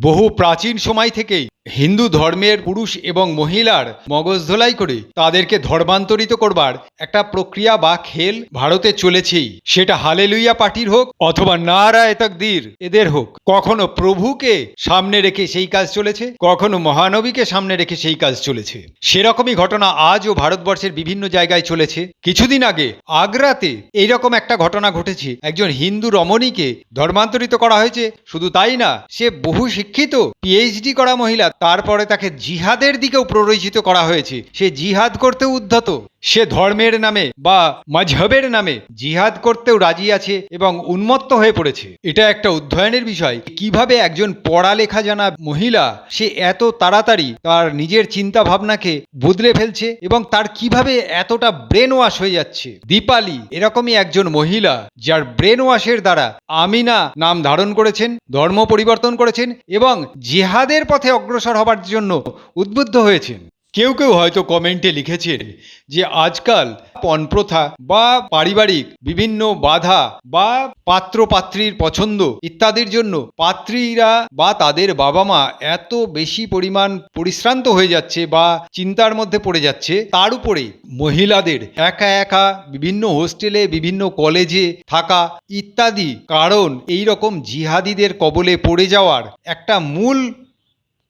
বহু প্রাচীন সময় থেকেই হিন্দু ধর্মের পুরুষ এবং মহিলার মগজ ধোলাই করে তাদেরকে ধর্মান্তরিত করবার একটা প্রক্রিয়া বা খেল ভারতে চলেছেই। সেটা হালে হালেলুইয়া পার্টির হোক অথবা নারায় তকদির, এদের হোক। কখনো প্রভুকে সামনে রেখে সেই কাজ চলেছে, কখনো মহানবীকে সামনে রেখে সেই কাজ চলেছে। সেরকমই ঘটনা আজও ভারতবর্ষের বিভিন্ন জায়গায় চলেছে। কিছুদিন আগে আগ্রাতে এইরকম একটা ঘটনা ঘটেছে। একজন হিন্দু রমণীকে ধর্মান্তরিত করা হয়েছে। শুধু তাই না, সে বহু শিক্ষিত পিএইচডি করা মহিলা তারপরে তাকে জিহাদের দিকেও প্ররোচিত করা হয়েছে। সে জিহাদ করতে উদ্ধত। সে ধর্মের নামে বা মজহবের নামে জিহাদ করতেও রাজি আছে এবং উন্মত্ত হয়ে পড়েছে। এটা একটা অধ্যয়নের বিষয়। কীভাবে একজন পড়ালেখা জানা মহিলা সে এত তাড়াতাড়ি তার নিজের চিন্তা ভাবনাকে বদলে ফেলছে এবং তার কীভাবে এতটা ব্রেন ওয়াশ হয়ে যাচ্ছে? দীপালি এরকমই একজন মহিলা যার ব্রেন ওয়াশের দ্বারা আমিনা নাম ধারণ করেছেন, ধর্ম পরিবর্তন করেছেন এবং জিহাদের পথে অগ্রসর হবার জন্য উদ্বুদ্ধ হয়েছেন। কেউ কেউ হয়তো কমেন্টে লিখেছেন যে আজকাল পণপ্রথা বা পারিবারিক বিভিন্ন বাধা বা পাত্র পাত্রীর পছন্দ ইত্যাদির জন্য পাত্রীরা বা তাদের বাবা মা এত বেশি পরিমাণ পরিশ্রান্ত হয়ে যাচ্ছে বা চিন্তার মধ্যে পড়ে যাচ্ছে, তার উপরে মহিলাদের একা একা বিভিন্ন হোস্টেলে, বিভিন্ন কলেজে থাকা ইত্যাদি কারণ এই রকম জিহাদিদের কবলে পড়ে যাওয়ার একটা মূল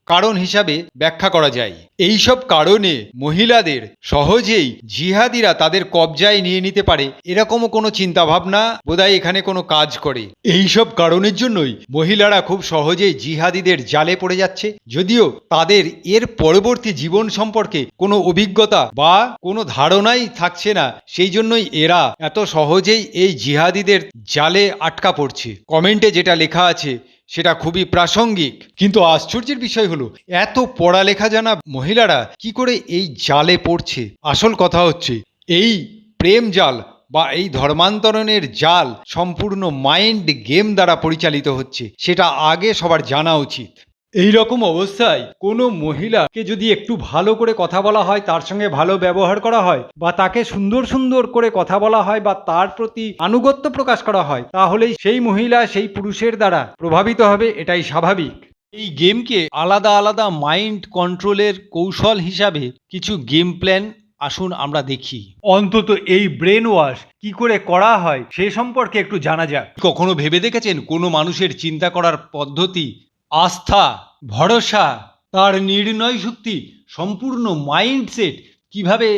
কারণ হিসাবে ব্যাখ্যা করা যায়। এই সব কারণে মহিলাদের সহজেই জিহাদিরা তাদের কবজায় নিয়ে নিতে পারে। এরকমও কোনো চিন্তাভাবনা বোধহয় এখানে কোনো কাজ করে। এই সব কারণের জন্যই মহিলারা খুব সহজেই জিহাদিদের জালে পড়ে যাচ্ছে। যদিও তাদের এর পরবর্তী জীবন সম্পর্কে কোনো অভিজ্ঞতা বা কোনো ধারণাই থাকছে না, সেই জন্যই এরা এত সহজেই এই জিহাদিদের জালে আটকা পড়ছে। কমেন্টে যেটা লেখা আছে সেটা খুবই প্রাসঙ্গিক। কিন্তু আশ্চর্যের বিষয় হলো, এত পড়ালেখা জানা মহিলারা কি করে এই জালে পড়ছে? আসল কথা হচ্ছে, এই প্রেম জাল বা এই ধর্মান্তরণের জাল সম্পূর্ণ মাইন্ড গেম দ্বারা পরিচালিত হচ্ছে, সেটা আগে সবার জানা উচিত। এই রকম অবস্থায় কোনো মহিলাকে যদি একটু ভালো করে কথা বলা হয় তার সঙ্গে ভালো ব্যবহার করা হয় বা তাকে সুন্দর সুন্দর করে কথা বলা হয় বা তার প্রতি আনুগত্য প্রকাশ করা হয় তাহলেই সেই মহিলা সেই পুরুষের দ্বারা প্রভাবিত হবে এটাই স্বাভাবিক। এই গেমকে আলাদা আলাদা মাইন্ড কন্ট্রোলের কৌশল হিসাবে কিছু গেম প্ল্যান আসুন আমরা দেখি। অন্তত এই ব্রেন ওয়াশ কি করে করা হয় সে সম্পর্কে একটু জানা যাক। কখনো ভেবে দেখেছেন কোনো মানুষের চিন্তা করার পদ্ধতি আস্থা ভরসা তার নির্ণয় শক্তি সম্পূর্ণ মাইন্ডসেট কীভাবে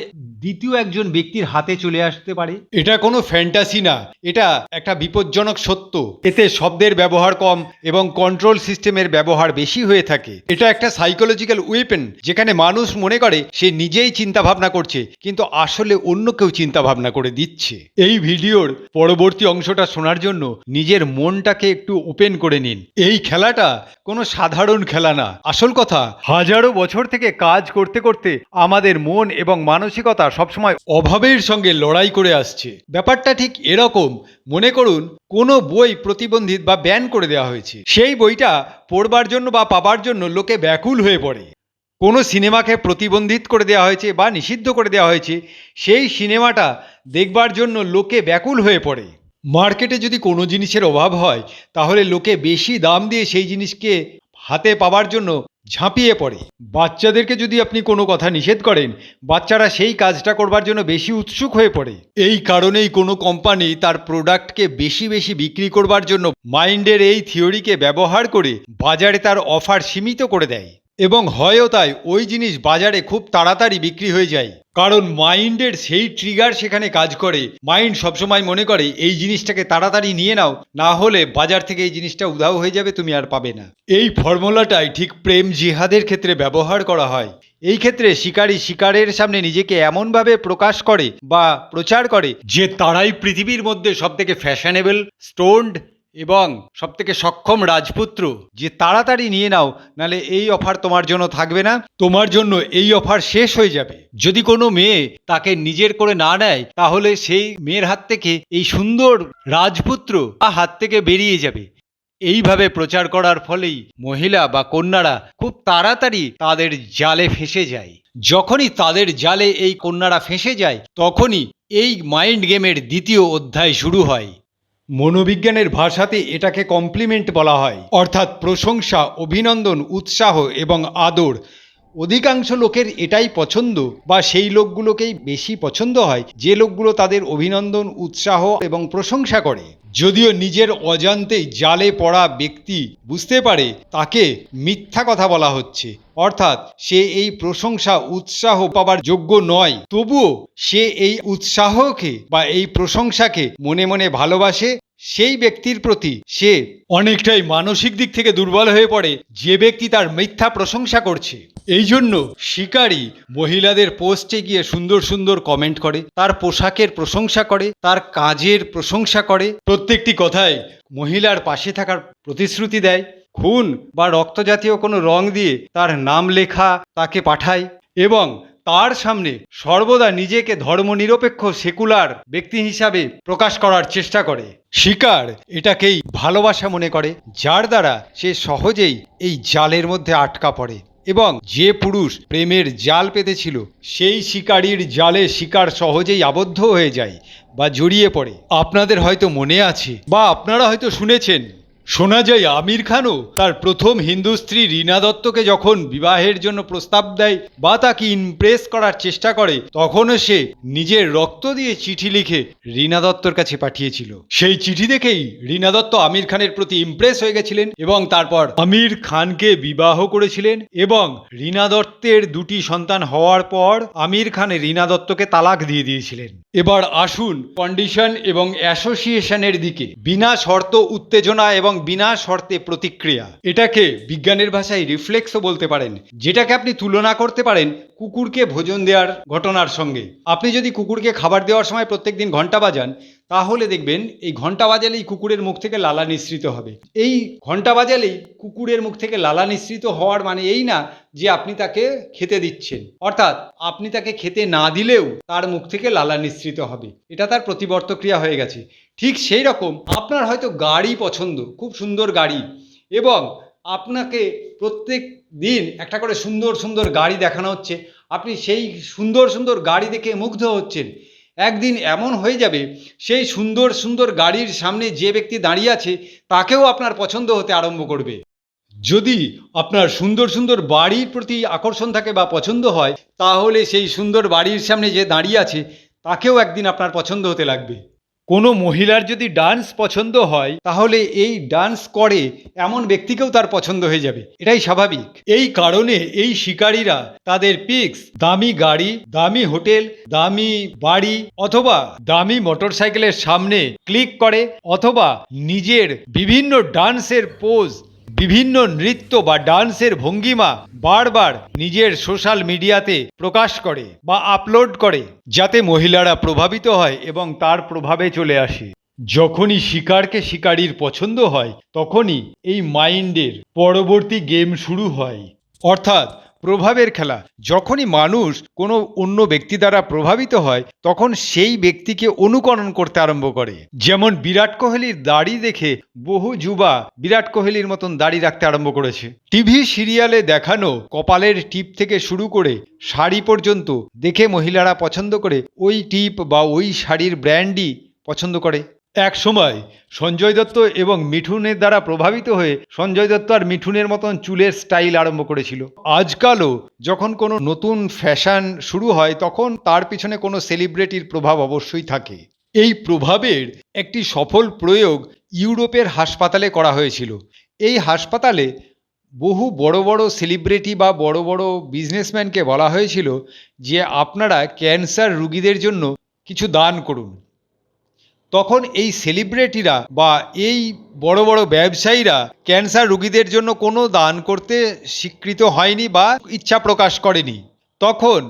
দ্বিতীয় একজন ব্যক্তির হাতে চলে আসতে পারে? এটা কোনো ফ্যান্টাসি না, এটা একটা বিপজ্জনক সত্য। এতে শব্দের ব্যবহার কম এবং কন্ট্রোল সিস্টেমের ব্যবহার বেশি হয়ে থাকে। এটা একটা সাইকোলজিক্যাল ওয়েপেন যেখানে মানুষ মনে করে সে নিজেই চিন্তা ভাবনা করছে, কিন্তু আসলে অন্য কেউ চিন্তা ভাবনা করে দিচ্ছে। এই ভিডিওর পরবর্তী অংশটা শোনার জন্য নিজের মনটাকে একটু ওপেন করে নিন। এই খেলাটা কোনো সাধারণ খেলা না। আসল কথা, হাজারো বছর থেকে কাজ করতে করতে আমাদের মন এবং মানসিকতা সবসময় অভাবের সঙ্গে লড়াই করে আসছে। ব্যাপারটা ঠিক এরকম। মনে করুন, কোনো বই প্রতিবন্ধিত বা ব্যান করে দেওয়া হয়েছে। সেই বইটা পড়বার জন্য বা পাবার জন্য লোকে ব্যাকুল হয়ে পড়ে। কোনো সিনেমাকে প্রতিবন্ধিত করে দেওয়া হয়েছে বা নিষিদ্ধ করে দেওয়া হয়েছে, সেই সিনেমাটা দেখবার জন্য লোকে ব্যাকুল হয়ে পড়ে। মার্কেটে যদি কোনো জিনিসের অভাব হয়, তাহলে লোকে বেশি দাম দিয়ে সেই জিনিসকে হাতে পাবার জন্য ঝাঁপিয়ে পড়ে। বাচ্চাদেরকে যদি আপনি কোনো কথা নিষেধ করেন, বাচ্চারা সেই কাজটা করবার জন্য বেশি উৎসুক হয়ে পড়ে। এই কারণেই কোনো কোম্পানি তার প্রোডাক্টকে বেশি বেশি বিক্রি করবার জন্য মাইন্ডের এই থিওরিকে ব্যবহার করে বাজারে তার অফার সীমিত করে দেয়। এবং হয়ও তাই ওই জিনিস বাজারে খুব তাড়াতাড়ি বিক্রি হয়ে যায়। কারণ মাইন্ডের সেই ট্রিগার সেখানে কাজ করে। মাইন্ড সবসময় মনে করে, এই জিনিসটাকে তাড়াতাড়ি নিয়ে নাও, না হলে বাজার থেকে এই জিনিসটা উধাও হয়ে যাবে, তুমি আর পাবে না। এই ফর্মুলাটাই ঠিক প্রেম জিহাদের ক্ষেত্রে ব্যবহার করা হয়। এই ক্ষেত্রে শিকারী শিকারের সামনে নিজেকে এমনভাবে প্রকাশ করে বা প্রচার করে যে তারাই পৃথিবীর মধ্যে সবথেকে ফ্যাশনেবল স্টোনড এবং সবথেকে সক্ষম রাজপুত্র, যে তাড়াতাড়ি নিয়ে নাও, নালে এই অফার তোমার জন্য থাকবে না, তোমার জন্য এই অফার শেষ হয়ে যাবে। যদি কোনো মেয়ে তাকে নিজের করে না নেয়, তাহলে সেই মেয়ের হাত থেকে এই সুন্দর রাজপুত্র তার হাত থেকে বেরিয়ে যাবে। এইভাবে প্রচার করার ফলেই মহিলা বা কন্যারা খুব তাড়াতাড়ি তাদের জালে ফেসে যায়। যখনই তাদের জালে এই কন্যারা ফেসে যায়, তখনই এই মাইন্ড গেমের দ্বিতীয় অধ্যায় শুরু হয়। মনোবিজ্ঞানের ভাষাতে এটাকে কমপ্লিমেন্ট বলা হয়। অর্থাৎ প্রশংসা অভিনন্দন উৎসাহ এবং আদর অধিকাংশ লোকের এটাই পছন্দ বা সেই লোকগুলোকেই বেশি পছন্দ হয়, যে লোকগুলো তাদের অভিনন্দন, উৎসাহ এবং প্রশংসা করে। যদিও নিজের অজান্তেই জালে পড়া ব্যক্তি বুঝতে পারে তাকে মিথ্যা কথা বলা হচ্ছে। অর্থাৎ সে এই প্রশংসা, উৎসাহ পাবার যোগ্য নয়। তবুও সে এই উৎসাহকে বা এই প্রশংসাকে মনে মনে ভালোবাসে সেই ব্যক্তির প্রতি সে অনেকটাই মানসিক দিক থেকে দুর্বল হয়ে পড়ে, যে ব্যক্তি তার মিথ্যা প্রশংসা করছে। এই জন্য শিকারী মহিলাদের পোস্টে গিয়ে সুন্দর সুন্দর কমেন্ট করে, তার পোশাকের প্রশংসা করে, তার কাজের প্রশংসা করে। প্রত্যেকটি কথায় মহিলার পাশে থাকার প্রতিশ্রুতি দেয়। খুন বা রক্ত জাতীয় কোনো রং দিয়ে তার নাম লেখা তাকে পাঠায় এবং তার সামনে সর্বদা নিজেকে ধর্মনিরপেক্ষ, সেকুলার ব্যক্তি হিসাবে প্রকাশ করার চেষ্টা করে। শিকার এটাকেই ভালোবাসা মনে করে, যার দ্বারা সে সহজেই এই জালের মধ্যে আটকা পড়ে এবং যে পুরুষ প্রেমের জাল পেতেছিল, সেই শিকারীর জালে শিকার সহজেই আবদ্ধ হয়ে যায় বা জড়িয়ে পড়ে। আপনাদের হয়তো মনে আছে বা আপনারা হয়তো শুনেছেন শোনা যায়, আমির খানও তার প্রথম হিন্দু স্ত্রী রীনা দত্তকে যখন বিবাহের জন্য প্রস্তাব দেয় বা তাকে ইমপ্রেস করার চেষ্টা করে, তখনও সে নিজের রক্ত দিয়ে চিঠি লিখে রীনা দত্তর কাছে পাঠিয়েছিল। সেই চিঠি দেখেই রীনা দত্ত আমির খানের প্রতি ইমপ্রেস হয়ে গেছিলেন এবং তারপর আমির খানকে বিবাহ করেছিলেন এবং রীনা দত্তের দুটি সন্তান হওয়ার পর আমির খান রীনা দত্তকে তালাক দিয়ে দিয়েছিলেন। এবার আসুন কন্ডিশন এবং অ্যাসোসিয়েশনের দিকে। বিনা শর্ত উত্তেজনা এবং বিনা শর্তে প্রতিক্রিয়া। এটাকে বিজ্ঞানের ভাষায় রিফ্লেক্সও বলতে পারেন যেটাকে আপনি তুলনা করতে পারেন কুকুরকে ভোজন দেওয়ার ঘটনার সঙ্গে। আপনি যদি কুকুরকে খাবার দেওয়ার সময় প্রত্যেকদিন ঘণ্টা বাজান, তাহলে দেখবেন এই ঘণ্টা বাজালেই কুকুরের মুখ থেকে লালা নিঃসৃত হবে। এই ঘণ্টা বাজালেই কুকুরের মুখ থেকে লালা নিঃসৃত হওয়ার মানে এই না যে আপনি তাকে খেতে দিচ্ছেন। অর্থাৎ আপনি তাকে খেতে না দিলেও তার মুখ থেকে লালা নিঃসৃত হবে। এটা তার প্রতিবর্ত ক্রিয়া হয়ে গেছে। ঠিক সেই রকম আপনার হয়তো গাড়ি পছন্দ, খুব সুন্দর গাড়ি, এবং আপনাকে প্রত্যেক দিন একটা করে সুন্দর সুন্দর গাড়ি দেখানো হচ্ছে। আপনি সেই সুন্দর সুন্দর গাড়ি দেখে মুগ্ধ হচ্ছেন। একদিন এমন হয়ে যাবে, সেই সুন্দর সুন্দর গাড়ির সামনে যে ব্যক্তি দাঁড়িয়ে আছে, তাকেও আপনার পছন্দ হতে আরম্ভ করবে। যদি আপনার সুন্দর সুন্দর বাড়ির প্রতি আকর্ষণ থাকে বা পছন্দ হয়, তাহলে সেই সুন্দর বাড়ির সামনে যে দাঁড়িয়ে আছে, তাকেও একদিন আপনার পছন্দ হতে লাগবে। কোনো মহিলার যদি ডান্স পছন্দ হয়, তাহলে এই ডান্স করে এমন ব্যক্তিকেও তার পছন্দ হয়ে যাবে। এটাই স্বাভাবিক। এই কারণে এই শিকারীরা তাদের পিক্স, দামি গাড়ি, দামি হোটেল, দামি বাড়ি অথবা দামি মোটরসাইকেলের সামনে ক্লিক করে অথবা নিজের বিভিন্ন ডান্সের পোজ বিভিন্ন নৃত্য বা ডান্সের ভঙ্গিমা বারবার নিজের সোশ্যাল মিডিয়াতে প্রকাশ করে বা আপলোড করে, যাতে মহিলারা প্রভাবিত হয় এবং তার প্রভাবে চলে আসে। যখনই শিকারকে শিকারীর পছন্দ হয়, তখনই এই মাইন্ডের পরবর্তী গেম শুরু হয়। অর্থাৎ প্রভাবের খেলা। যখনই মানুষ কোনো অন্য ব্যক্তি দ্বারা প্রভাবিত হয়, তখন সেই ব্যক্তিকে অনুকরণ করতে আরম্ভ করে। যেমন বিরাট কোহলির দাড়ি দেখে বহু যুবা বিরাট কোহলির মতন দাড়ি রাখতে আরম্ভ করেছে। টিভি সিরিয়ালে দেখানো কপালের টিপ থেকে শুরু করে শাড়ি পর্যন্ত দেখে মহিলারা পছন্দ করে ওই টিপ বা ওই শাড়ির ব্র্যান্ডই পছন্দ করে। এক সময় সঞ্জয় দত্ত এবং মিঠুনের দ্বারা প্রভাবিত হয়ে সঞ্জয় দত্ত আর মিঠুনের মতন চুলের স্টাইল আরম্ভ করেছিল। আজকালও যখন কোনো নতুন ফ্যাশন শুরু হয়, তখন তার পিছনে কোনো সেলিব্রিটির প্রভাব অবশ্যই থাকে। এই প্রভাবের একটি সফল প্রয়োগ ইউরোপের হাসপাতালে করা হয়েছিল। এই হাসপাতালে বহু বড় বড় সেলিব্রিটি বা বড় বড় বিজনেসম্যানকে বলা হয়েছিল যে, আপনারা ক্যান্সার রুগীদের জন্য কিছু দান করুন। তখন এই সেলিব্রিটিরা বা এই বড় বড় ব্যবসায়ীরা ক্যান্সার রুগীদের জন্য কোনো দান করতে স্বীকৃত হয়নি বা ইচ্ছা প্রকাশ করেনি। তখন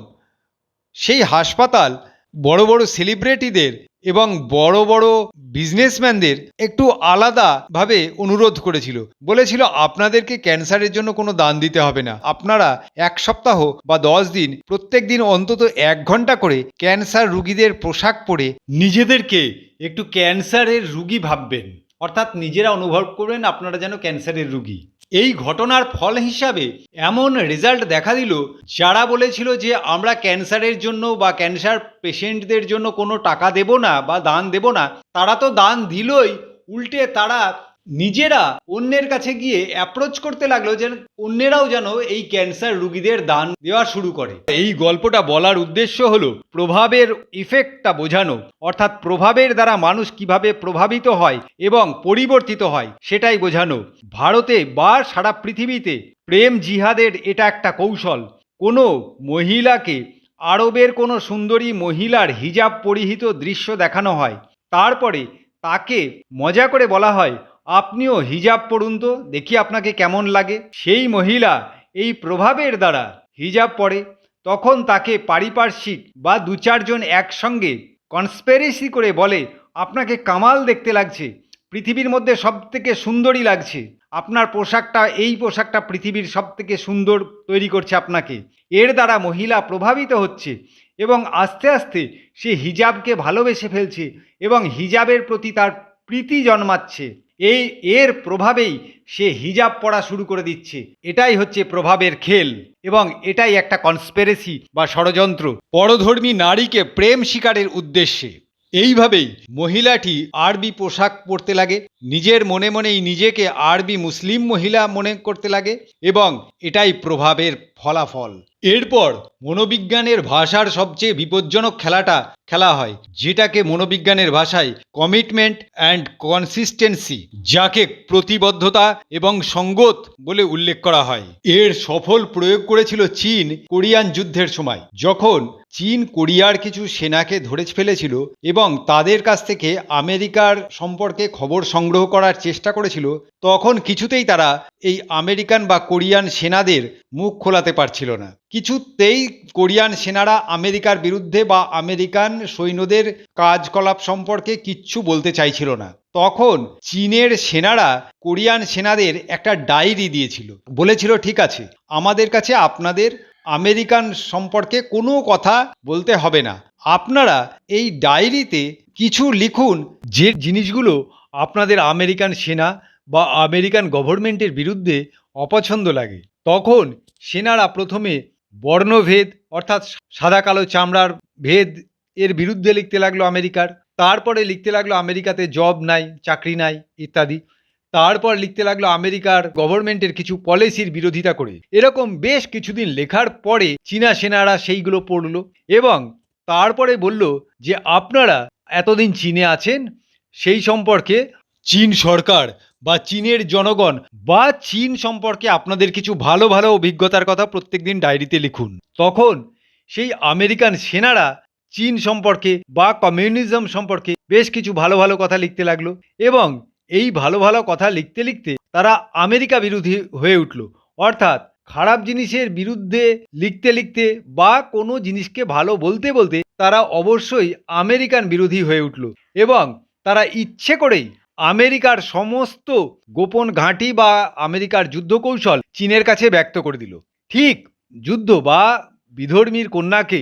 সেই হাসপাতাল বড় বড় সেলিব্রিটিদের এবং বড় বড় বিজনেসম্যানদের একটু আলাদাভাবে অনুরোধ করেছিল। বলেছিল, আপনাদেরকে ক্যান্সারের জন্য কোনো দান দিতে হবে না। আপনারা এক সপ্তাহ বা দশ দিন, প্রত্যেক দিন অন্তত এক ঘণ্টা করে ক্যান্সার রুগীদের পোশাক পরে নিজেদেরকে একটু ক্যান্সারের রুগী ভাববেন। অর্থাৎ নিজেরা অনুভব করবেন, আপনারা যেন ক্যান্সারের রুগী। এই ঘটনার ফল হিসাবে এমন রেজাল্ট দেখা দিল, যারা বলেছিল যে আমরা ক্যান্সারের জন্য বা ক্যান্সার পেশেন্টদের জন্য কোনো টাকা দেব না বা দান দেব না, তারা তো দান দিলই, উল্টে তারা নিজেরা অন্যের কাছে গিয়ে অ্যাপ্রোচ করতে লাগল যেন অন্যেরাও যেন এই ক্যান্সার রুগীদের দান দেওয়া শুরু করে। এই গল্পটা বলার উদ্দেশ্য হলো প্রভাবের ইফেক্টটা বোঝানো, অর্থাৎ প্রভাবের দ্বারা মানুষ কীভাবে প্রভাবিত হয় এবং পরিবর্তিত হয় সেটাই বোঝানো। ভারতে বা সারা পৃথিবীতে প্রেম জিহাদের এটা একটা কৌশল। কোনো মহিলাকে আরবের কোনো সুন্দরী মহিলার হিজাব পরিহিত দৃশ্য দেখানো হয়, তারপরে তাকে মজা করে বলা হয় আপনিও হিজাব পড়ুন তো, দেখি আপনাকে কেমন লাগে। সেই মহিলা এই প্রভাবের দ্বারা হিজাব পরে তখন তাকে পারিপার্শ্বিক বা দু চারজন একসঙ্গে কনস্পেরেসি করে বলে, আপনাকে কামাল দেখতে লাগছে, পৃথিবীর মধ্যে সব থেকে সুন্দরী লাগছে। আপনার পোশাকটা, এই পোশাকটা পৃথিবীর সব থেকে সুন্দর তৈরি করছে আপনাকে। এর দ্বারা মহিলা প্রভাবিত হচ্ছে এবং আস্তে আস্তে সে হিজাবকে ভালোবেসে ফেলছে এবং হিজাবের প্রতি তার প্রীতি জন্মাচ্ছে। এই এর প্রভাবেই সে হিজাব পড়া শুরু করে দিচ্ছে। এটাই হচ্ছে প্রভাবের খেল এবং এটাই একটা কনস্পেরেসি বা ষড়যন্ত্র। পরধর্মী নারীকে প্রেম শিকারের উদ্দেশ্যে। এইভাবেই মহিলাটি আরবি পোশাক পরতে লাগে, নিজের মনে মনেই নিজেকে আরবি মুসলিম মহিলা মনে করতে লাগে এবং এটাই প্রভাবের ফলাফল। এরপর মনোবিজ্ঞানের ভাষার সবচেয়ে বিপজ্জনক খেলাটা খেলা হয়, যেটাকে মনোবিজ্ঞানের ভাষায় কমিটমেন্ট অ্যান্ড কনসিস্টেন্সি যাকে প্রতিবদ্ধতা এবং সঙ্গত বলে উল্লেখ করা হয়। এর সফল প্রয়োগ করেছিল চীন কোরিয়ান যুদ্ধের সময়, যখন চীন কোরিয়ার কিছু সেনাকে ধরে ফেলেছিল এবং তাদের কাছ থেকে আমেরিকার সম্পর্কে খবর সংগ্রহ করার চেষ্টা করেছিল, তখন কিছুতেই তারা এই আমেরিকান বা কোরিয়ান সেনাদের মুখ খোলাতে পারছিল না। কিছুতেই কোরিয়ান সেনারা আমেরিকার বিরুদ্ধে বা আমেরিকান সৈন্যদের কাজকলাপ সম্পর্কে কিচ্ছু বলতে চাইছিল না। তখন চীনের সেনারা কোরিয়ান সেনাদের একটা ডায়েরি দিয়েছিল। বলেছিল, ঠিক আছে, আমাদের কাছে আপনাদের আমেরিকান সম্পর্কে কোনো কথা বলতে হবে না। আপনারা এই ডায়েরিতে কিছু লিখুন যে জিনিসগুলো আপনাদের আমেরিকান সেনা বা আমেরিকান গভর্নমেন্টের বিরুদ্ধে অপছন্দ লাগে। তখন সেনারা প্রথমে বর্ণভেদ, অর্থাৎ সাদা কালো চামড়ার ভেদ এর বিরুদ্ধে লিখতে লাগল আমেরিকার, তারপরে লিখতে লাগল আমেরিকাতে জব নাই, চাকরি নাই, ইত্যাদি। তারপর লিখতে লাগল আমেরিকার গভর্নমেন্টের কিছু পলিসির বিরোধিতা করে। এরকম বেশ কিছুদিন লেখার পরে চীনা সেনারা সেইগুলো পড়ল এবং তারপরে বলল যে, আপনারা এতদিন চীনে আছেন, সেই সম্পর্কে চীন সরকার বা চীনের জনগণ বা চীন সম্পর্কে আপনাদের কিছু ভালো ভালো অভিজ্ঞতার কথা প্রত্যেকদিন ডায়েরিতে লিখুন। তখন সেই আমেরিকান সেনারা চীন সম্পর্কে বা কমিউনিজম সম্পর্কে বেশ কিছু ভালো ভালো কথা লিখতে লাগল এবং এই ভালো ভালো কথা লিখতে লিখতে তারা আমেরিকা বিরোধী হয়ে উঠল। অর্থাৎ খারাপ জিনিসের বিরুদ্ধে লিখতে লিখতে বা কোনো জিনিসকে ভালো বলতে বলতে তারা অবশ্যই আমেরিকান বিরোধী হয়ে উঠল এবং তারা ইচ্ছে করেই আমেরিকার সমস্ত গোপন ঘাঁটি বা আমেরিকার যুদ্ধ কৌশল চীনের কাছে ব্যক্ত করে দিল। ঠিক যুদ্ধ বা বিধর্মীর কন্যাকে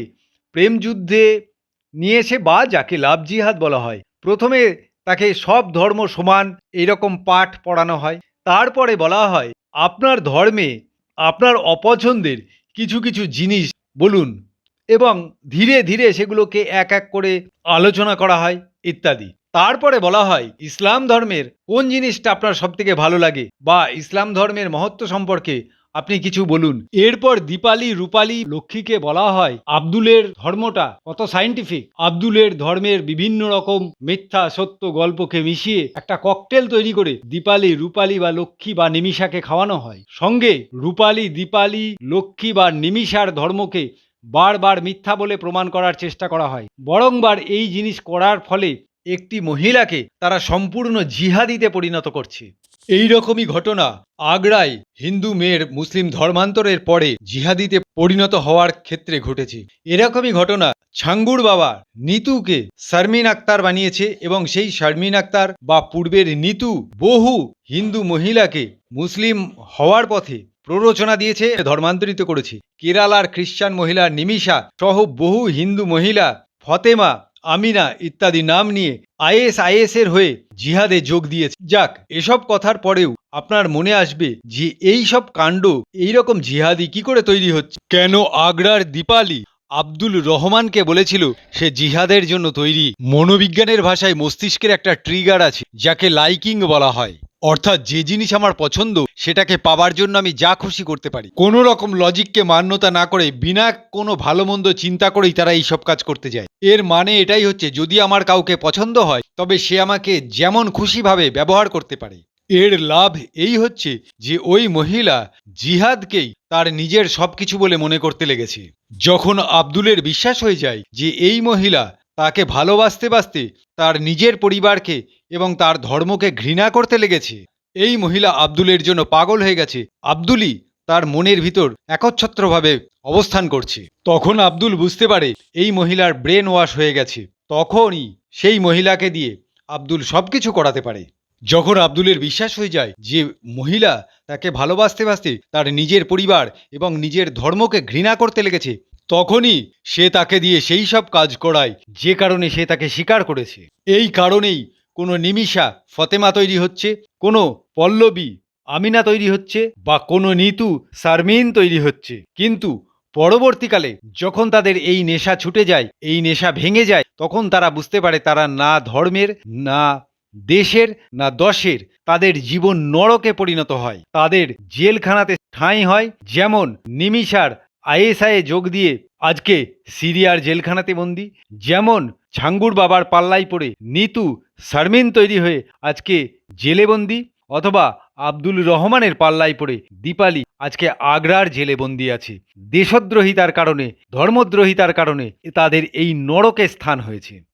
প্রেম যুদ্ধে নিয়ে এসে বা যাকে লাভ জিহাদ বলা হয়। প্রথমে তাকে সব ধর্ম সমান এইরকম পাঠ পড়ানো হয়। তারপরে বলা হয়, আপনার ধর্মে আপনার অপছন্দের কিছু কিছু জিনিস বলুন। এবং ধীরে ধীরে সেগুলোকে এক এক করে আলোচনা করা হয়, ইত্যাদি। তারপরে বলা হয়, ইসলাম ধর্মের কোন জিনিসটা আপনার সবথেকে ভালো লাগে? বা, ইসলাম ধর্মের মহত্ব সম্পর্কে আপনি কিছু বলুন। এরপর দীপালি, রূপালি, লক্ষ্মীকে বলা হয়, আব্দুলের ধর্মটা কত সাইন্টিফিক আব্দুলের ধর্মের বিভিন্ন রকম মিথ্যা, সত্য গল্পকে মিশিয়ে একটা ককটেল তৈরি করে দীপালি, রূপালি বা লক্ষ্মী বা নিমিষাকে খাওয়ানো হয়। সঙ্গে রূপালি, দীপালি, লক্ষ্মী বা নিমিষার ধর্মকে বারবার মিথ্যা বলে প্রমাণ করার চেষ্টা করা হয়। বরংবার এই জিনিস করার ফলে একটি মহিলাকে তারা সম্পূর্ণ জিহাদিতে পরিণত করছে। এই রকমই ঘটনা আগ্রায় হিন্দু মেয়ের মুসলিম ধর্মান্তরের পরে জিহাদিতে পরিণত হওয়ার ক্ষেত্রে ঘটেছে। এরকমই ঘটনা ছাঙ্গুর বাবা নিতুকে শারমিন আক্তার বানিয়েছে এবং সেই শারমিন আক্তার বা পূর্বের নিতু বহু হিন্দু মহিলাকে মুসলিম হওয়ার পথে প্ররোচনা দিয়েছে, ধর্মান্তরিত করেছে। কেরালার খ্রিস্টান মহিলা নিমিষা সহ বহু হিন্দু মহিলা ফতেমা আমিনা ইত্যাদি নাম নিয়ে আইএস আইএস এর হয়ে জিহাদে যোগ দিয়েছে। যাক, এসব কথার পরেও আপনার মনে আসবে যে, এই সব কাণ্ড এইরকম জিহাদি কি করে তৈরি হচ্ছে? কেন আগ্রার দীপালি আব্দুল রহমানকে বলেছিল, সে জিহাদের জন্য তৈরি মনোবিজ্ঞানের ভাষায় মস্তিষ্কের একটা ট্রিগার আছে, যাকে লাইকিং বলা হয়। অর্থাৎ যে জিনিস আমার পছন্দ, সেটাকে পাওয়ার জন্য আমি যা খুশি করতে পারি। কোনো রকম লজিককে মান্যতা না করে, বিনা কোনো ভালো মন্দ চিন্তা করেই তারা এই সব কাজ করতে যায়। এর মানে এটাই হচ্ছে, যদি আমার কাউকে পছন্দ হয়, তবে সে আমাকে যেমন খুশিভাবে ব্যবহার করতে পারে। এর লাভ এই হচ্ছে যে ওই মহিলা জিহাদকেই তার নিজের সবকিছু বলে মনে করতে লেগেছে। যখন আব্দুলের বিশ্বাস হয়ে যায় যে এই মহিলা তাকে ভালোবাসতে বাসতে তার নিজের পরিবারকে এবং তার ধর্মকে ঘৃণা করতে লেগেছে, এই মহিলা আব্দুলের জন্য পাগল হয়ে গেছে। আব্দুলই তার মনের ভিতর একচ্ছত্রভাবে অবস্থান করছে। তখন আব্দুল বুঝতে পারে এই মহিলার ব্রেন ওয়াশ হয়ে গেছে। তখনই সেই মহিলাকে দিয়ে আব্দুল সবকিছু করাতে পারে। যখন আব্দুলের বিশ্বাস হয়ে যায় যে মহিলা তাকে ভালোবাসতে বাসতে তার নিজের পরিবার এবং নিজের ধর্মকে ঘৃণা করতে লেগেছে, তখনই সে তাকে দিয়ে সেই সব কাজ করায়, যে কারণে সে তাকে স্বীকার করেছে। এই কারণেই কোনো নিমিষা ফতেমা তৈরি হচ্ছে, কোনো পল্লবী আমিনা তৈরি হচ্ছে বা কোনো নিতু সারমিন তৈরি হচ্ছে। কিন্তু পরবর্তীকালে যখন তাদের এই নেশা ছুটে যায়, এই নেশা ভেঙে যায়, তখন তারা বুঝতে পারে তারা না ধর্মের, না দেশের না দশের, তাদের জীবন নরকে পরিণত হয়। তাদের জেলখানাতে ঠাঁই হয়। যেমন নিমিষার আইএসআইয়ে যোগ দিয়ে আজকে সিরিয়ার জেলখানাতে বন্দি। যেমন ছাঙ্গুর বাবার পাল্লাই পড়ে নিতু শারমিন তৈরি হয়ে আজকে জেলে বন্দি। অথবা আব্দুল রহমানের পাল্লায় পড়ে দীপালি আজকে আগ্রার জেলে বন্দি আছে। দেশদ্রোহিতার কারণে, ধর্মদ্রোহিতার কারণে তাদের এই নরকে স্থান হয়েছে।